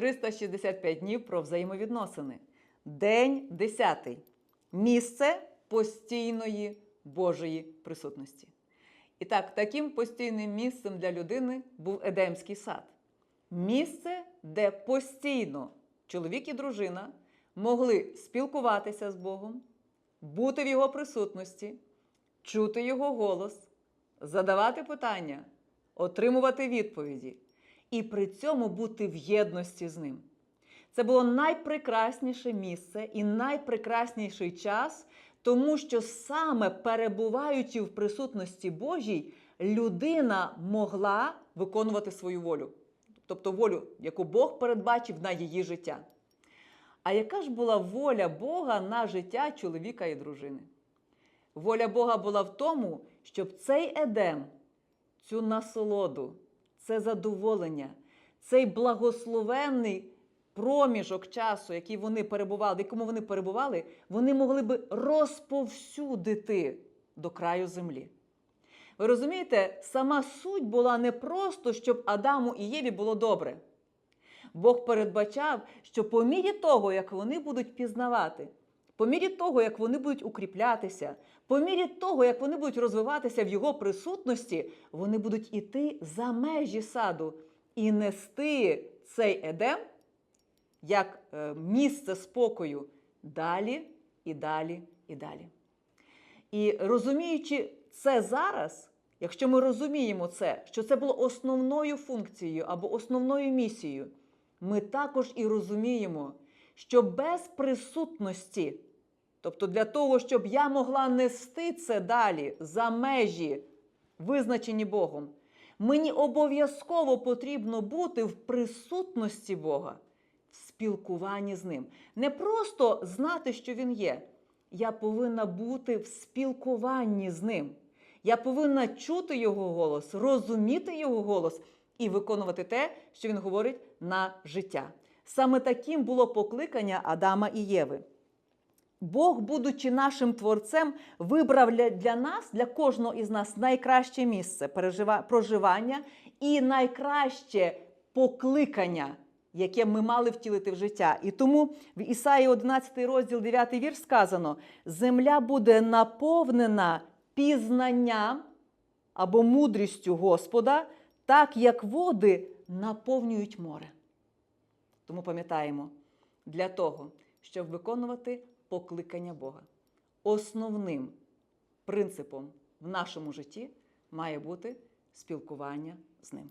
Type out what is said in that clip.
365 днів про взаємовідносини. День 10. Місце постійної Божої присутності. І так, таким постійним місцем для людини був Едемський сад. Місце, де постійно чоловік і дружина могли спілкуватися з Богом, бути в Його присутності, чути Його голос, задавати питання, отримувати відповіді і при цьому бути в єдності з ним. Це було найпрекрасніше місце і найпрекрасніший час, тому що саме перебуваючи в присутності Божій, людина могла виконувати свою волю, тобто волю, яку Бог передбачив на її життя. А яка ж була воля Бога на життя чоловіка і дружини? Воля Бога була в тому, щоб цей едем, цю насолоду, це задоволення, цей благословенний проміжок часу, який вони перебували, в якому вони перебували, вони могли би розповсюдити до краю землі. Ви розумієте, сама суть була не просто, щоб Адаму і Єві було добре. Бог передбачав, що по мірі того, як вони будуть пізнавати, по мірі того, як вони будуть укріплятися, по мірі того, як вони будуть розвиватися в його присутності, вони будуть іти за межі саду і нести цей едем як е, місце спокою далі і далі і далі. І розуміючи це зараз, якщо ми розуміємо це, що це було основною функцією або основною місією, ми також і розуміємо, що без присутності, тобто для того, щоб я могла нести це далі за межі, визначені Богом, мені обов'язково потрібно бути в присутності Бога, в спілкуванні з Ним. Не просто знати, що Він є. Я повинна бути в спілкуванні з Ним. Я повинна чути Його голос, розуміти Його голос і виконувати те, що він говорить на життя. Саме таким було покликання Адама і Єви. Бог, будучи нашим творцем, вибрав для- нас, для кожного із нас, найкраще місце проживання і найкраще покликання, яке ми мали втілити в життя. І тому в Ісаї 11 розділ 9 вірш сказано: земля буде наповнена пізнанням або мудрістю Господа, так як води наповнюють море. Тому пам'ятаємо, для того, щоб виконувати покликання Бога, основним принципом в нашому житті має бути спілкування з ним.